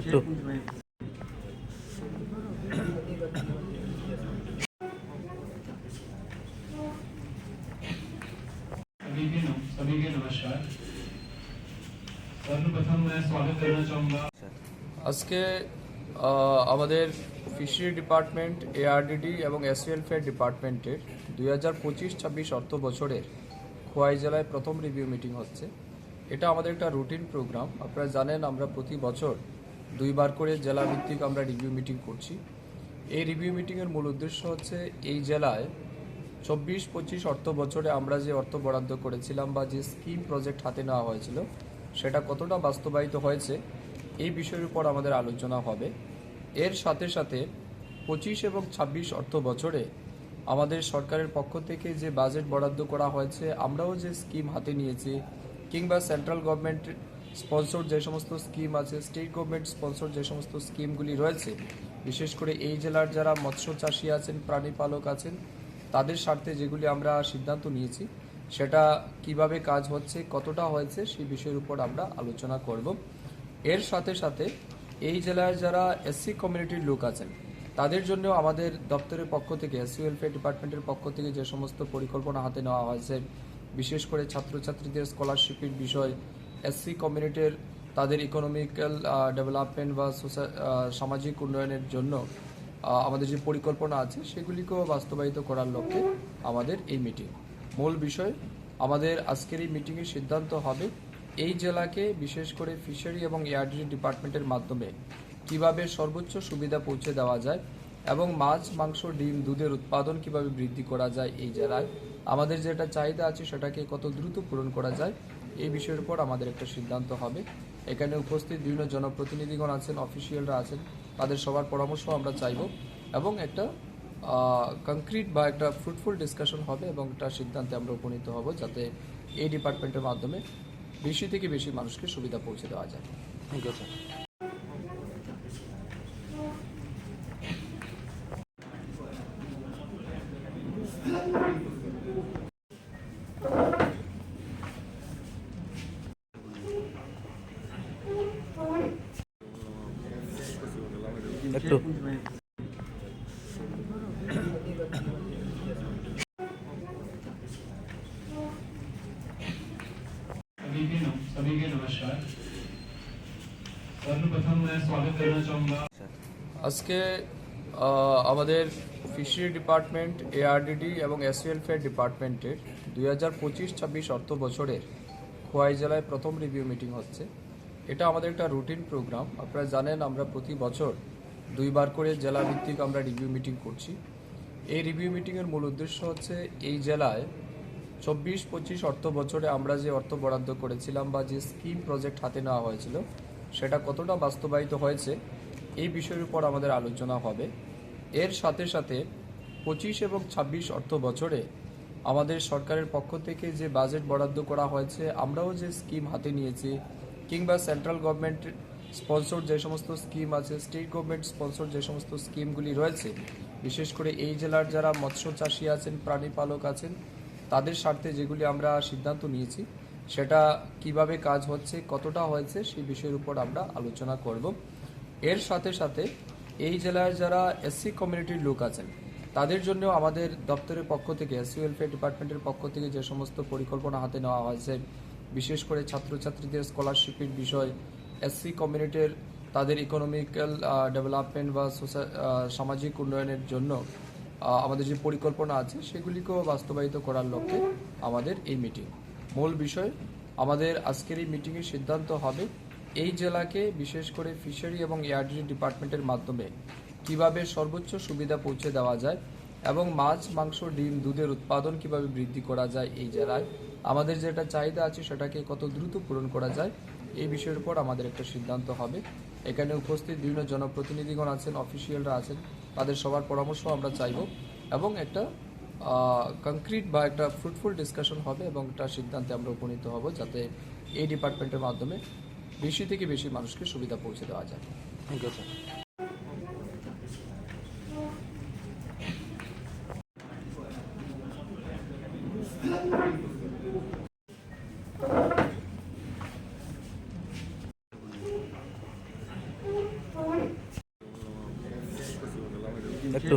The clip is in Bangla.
একটু। আজকে আমাদের ফিশারি ডিপার্টমেন্ট এআরডিডি এবং এস ওয়েলফেয়ার ডিপার্টমেন্টের দুই হাজার পঁচিশ ছাব্বিশ অর্থ বছরের খোয়াই জেলায় প্রথম রিভিউ মিটিং হচ্ছে। এটা আমাদের একটা রুটিন প্রোগ্রাম আপনারা জানেন আমরা প্রতি বছর দুইবার করে জেলা ভিত্তিক আমরা রিভিউ মিটিং করছি। এই রিভিউ মিটিংয়ের মূল উদ্দেশ্য হচ্ছে, এই জেলায় চব্বিশ পঁচিশ অর্থ বছরে আমরা যে অর্থ বরাদ্দ করেছিলাম বা যে স্কিম প্রজেক্ট হাতে নেওয়া হয়েছিল, সেটা কতটা বাস্তবায়িত হয়েছে, এই বিষয়ের উপর আমাদের আলোচনা হবে। এর সাথে সাথে পঁচিশ এবং ছাব্বিশ অর্থ বছরে আমাদের সরকারের পক্ষ থেকে যে বাজেট বরাদ্দ করা হয়েছে, আমরাও যে স্কিম হাতে নিয়েছি, কিংবা সেন্ট্রাল গভর্নমেন্ট স্পন্সর যে সমস্ত স্কিম আছে স্টেট গভর্নমেন্ট স্পন্সর যে সমস্ত স্কিমগুলি রয়েছে, বিশেষ করে এই জেলার যারা মৎস্য চাষী আছেন, প্রাণী পালক আছেন, তাদের স্বার্থে যেগুলি আমরা সিদ্ধান্ত নিয়েছি, সেটা কীভাবে কাজ হচ্ছে, কতটা হয়েছে, সেই বিষয়ের উপর আমরা আলোচনা করব। এর সাথে সাথে এই জেলার যারা এসসি কমিউনিটির লোক আছেন, তাদের জন্য আমাদের দপ্তরের পক্ষ থেকে এসসি ওয়েলফেয়ার ডিপার্টমেন্টের পক্ষ থেকে যে সমস্ত পরিকল্পনা হাতে নেওয়া হয়েছে, বিশেষ করে ছাত্রছাত্রীদের স্কলারশিপের বিষয় এসসি কমিউনিটির তাদের ইকোনমিক্যাল ডেভেলপমেন্ট বা সামাজিক উন্নয়নের জন্য আমাদের যে পরিকল্পনা আছে, সেগুলিকেও বাস্তবায়িত করার লক্ষ্যে আমাদের এই মিটিং মূল বিষয়, আমাদের আজকের এই মিটিংয়ের সিদ্ধান্ত হবে এই জেলাকে বিশেষ করে ফিশারি এবং এয়ারডি ডিপার্টমেন্টের মাধ্যমে কীভাবে সর্বোচ্চ সুবিধা পৌঁছে দেওয়া যায় এবং মাছ, মাংস, ডিম, দুধের উৎপাদন কীভাবে বৃদ্ধি করা যায় এই জেলায়, আমাদের যেটা চাহিদা আছে সেটাকে কত দ্রুত পূরণ করা যায় এই বিষয়ের উপর আমাদের একটা সিদ্ধান্ত হবে। এখানে উপস্থিত বিভিন্ন জনপ্রতিনিধিগণ আছেন, অফিসিয়ালরা আছেন, তাদের সবার পরামর্শ আমরা চাইব এবং একটা কংক্রিট বা একটা ফ্রুটফুল ডিসকাশন হবে এবং একটা সিদ্ধান্তে আমরা উপনীত হব যাতে এই ডিপার্টমেন্টের মাধ্যমে বেশি থেকে বেশি মানুষকে সুবিধা পৌঁছে দেওয়া যায়। থ্যাংক ইউ স্যার একটু। আজকে আমাদের ফিশারি ডিপার্টমেন্ট এআরডিডি এবং এস ওয়েলফেয়ার ডিপার্টমেন্টের দুই হাজার পঁচিশ ছাব্বিশ অর্থ বছরের খোয়াই জেলায় প্রথম রিভিউ মিটিং হচ্ছে। এটা আমাদের একটা রুটিন প্রোগ্রাম আপনারা জানেন আমরা প্রতি বছর দুইবার করে জেলা ভিত্তিক আমরা রিভিউ মিটিং করছি। এই রিভিউ মিটিংয়ের মূল উদ্দেশ্য হচ্ছে এই জেলায় চব্বিশ, পঁচিশ অর্থ বছরে আমরা যে অর্থ বরাদ্দ করেছিলাম বা যে স্কিম প্রজেক্ট হাতে নেওয়া হয়েছিল, সেটা কতটা বাস্তবায়িত হয়েছে, এই বিষয়ের উপর আমাদের আলোচনা হবে। এর সাথে সাথে পঁচিশ এবং ছাব্বিশ অর্থ বছরে আমাদের সরকারের পক্ষ থেকে যে বাজেট বরাদ্দ করা হয়েছে, আমরাও যে স্কিম হাতে নিয়েছি, কিংবা সেন্ট্রাল গভর্নমেন্ট স্পন্সর যে সমস্ত স্কিম আছে স্টেট গভর্নমেন্ট স্পন্সর যে সমস্ত স্কিমগুলি রয়েছে, বিশেষ করে এই জেলার যারা মৎস্য চাষী আছেন, প্রাণী পালক আছেন, তাদের স্বার্থে যেগুলি আমরা সিদ্ধান্ত নিয়েছি, সেটা কীভাবে কাজ হচ্ছে, কতটা হয়েছে, সেই বিষয়ের উপর আমরা আলোচনা করব। এর সাথে সাথে এই জেলার যারা এসসি কমিউনিটির লোক আছেন, তাদের জন্য আমাদের দপ্তরের পক্ষ থেকে এসসি ওয়েলফেয়ার ডিপার্টমেন্টের পক্ষ থেকে যে সমস্ত পরিকল্পনা হাতে নেওয়া হয়েছে, বিশেষ করে ছাত্রছাত্রীদের স্কলারশিপের বিষয় এসসি কমিউনিটির তাদের ইকোনমিক্যাল ডেভেলপমেন্ট বা সামাজিক উন্নয়নের জন্য আমাদের যে পরিকল্পনা আছে সেগুলিকেও বাস্তবায়িত করার লক্ষ্যে আমাদের এই মিটিং মূল বিষয়, আমাদের আজকের এই মিটিংয়ের সিদ্ধান্ত হবে এই জেলাকে বিশেষ করে ফিশারি এবং এয়ারডি ডিপার্টমেন্টের মাধ্যমে কীভাবে সর্বোচ্চ সুবিধা পৌঁছে দেওয়া যায় এবং মাছ, মাংস, ডিম, দুধের উৎপাদন কীভাবে বৃদ্ধি করা যায় এই জেলায়? আমাদের যেটা চাহিদা আছে সেটাকে কত দ্রুত পূরণ করা যায় এই বিষয়ের উপর আমাদের একটা সিদ্ধান্ত হবে। এখানে উপস্থিত বিভিন্ন জনপ্রতিনিধিগণ আছেন, অফিসিয়ালরা আছেন, তাদের সবার পরামর্শ আমরা চাইব এবং একটা কংক্রিট বা একটা ফ্রুটফুল ডিসকাশন হবে এবং একটা সিদ্ধান্তে আমরা উপনীত হব যাতে এই ডিপার্টমেন্টের মাধ্যমে বেশি থেকে বেশি মানুষকে সুবিধা পৌঁছে দেওয়া যায়। থ্যাংক ইউ একটু